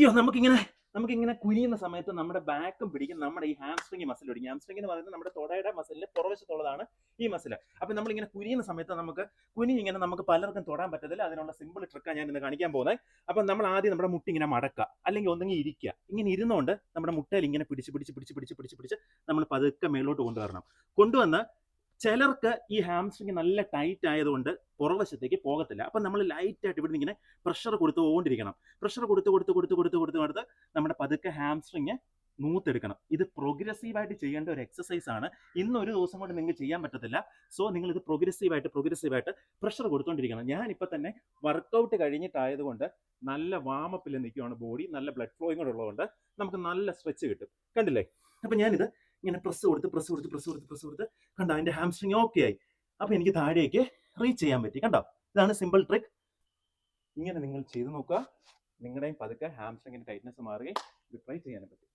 അയ്യോ നമുക്കിങ്ങനെ നമുക്കിങ്ങനെ കുനിയുന്ന സമയത്ത് നമ്മുടെ ബാക്കും പിടിക്കും നമ്മുടെ ഈ ഹാംസ്ട്രിങ് മസിൽ പിടിക്കും. ഹാംസ്ട്രിങ് എന്ന് പറയുന്നത് നമ്മുടെ തൊടയുടെ മസിലിന്റെ പുറവശത്തുള്ളതാണ് ഈ മസിൽ അപ്പൊ നമ്മളിങ്ങനെ കുനിയുന്ന സമയത്ത് നമുക്ക് കുനി ഇങ്ങനെ നമുക്ക് പലർക്കും തൊടാൻ പറ്റത്തില്ല. അതിനുള്ള സിമ്പിൾ ട്രിക്കാണ് ഞാൻ ഇന്ന് കാണിക്കാൻ പോകുന്നത് അപ്പം നമ്മൾ ആദ്യം നമ്മുടെ മുട്ട ഇങ്ങനെ മടക്കുക. അല്ലെങ്കിൽ ഒന്നെങ്കിൽ ഇരിക്കുക. ഇങ്ങനെ ഇരുന്നുകൊണ്ട് നമ്മുടെ മുട്ടയിൽ ഇങ്ങനെ പിടിച്ച് പിടിച്ച് പിടിച്ച് പിടിച്ച് പിടിച്ച് പിടിച്ച് നമ്മൾ പതുക്കെ മേലോട്ട് കൊണ്ടുവരണം. കൊണ്ടുവന്ന് ചിലർക്ക് ഈ ഹാംസ്ട്രിങ് നല്ല ടൈറ്റ് ആയതുകൊണ്ട് പുറവശത്തേക്ക് പോകത്തില്ല. അപ്പം നമ്മൾ ലൈറ്റായിട്ട് ഇവിടെ ഇങ്ങനെ പ്രഷർ കൊടുത്തുകൊണ്ടിരിക്കണം. പ്രഷർ കൊടുത്ത് കൊടുത്ത് കൊടുത്ത് കൊടുത്ത് കൊടുത്ത് കൊടുത്ത് നമ്മുടെ പതുക്കെ ഹാംസ്ട്രിങ് നൂത്തെടുക്കണം ഇത് പ്രോഗ്രസീവായിട്ട് ചെയ്യേണ്ട ഒരു എക്സസൈസ് ആണ്. ഇന്ന് ഒരു ദിവസം കൊണ്ട് നിങ്ങൾക്ക് ചെയ്യാൻ പറ്റത്തില്ല. സോ നിങ്ങൾ ഇത് പ്രോഗ്രസീവായിട്ട് പ്രോഗ്രസീവായിട്ട് പ്രഷർ കൊടുത്തോണ്ടിരിക്കണം. ഞാനിപ്പോൾ തന്നെ വർക്കൗട്ട് കഴിഞ്ഞിട്ടായതുകൊണ്ട് നല്ല വാമപ്പിൽ നിൽക്കുകയാണ് ബോഡി നല്ല ബ്ലഡ് ഫ്ലോയും ഉള്ളതുകൊണ്ട് നമുക്ക് നല്ല സ്ട്രെച്ച് കിട്ടും. കണ്ടില്ലേ? അപ്പം ഞാനിത് ഇങ്ങനെ പ്രസ് കൊടുത്ത് പ്രസ് കൊടുത്ത് പ്രസ് കൊടുത്ത് പ്രസ് കൊടുത്ത് കണ്ടോ അതിന്റെ ഹാംസ്ട്രിങ് ഓക്കെ ആയി. അപ്പോൾ എനിക്ക് താഴേക്ക് റീച്ച് ചെയ്യാൻ പറ്റി. കണ്ടോ? ഇതാണ് സിമ്പിൾ ട്രിക്ക് ഇങ്ങനെ നിങ്ങൾ ചെയ്ത് നോക്കുക. നിങ്ങളുടെയും പതുക്കെ ഹാംസ്ട്രിങ്ങിന്റെ ടൈറ്റ്നസ് മാറുകയും ഇത് ട്രൈ ചെയ്യാനും പറ്റും.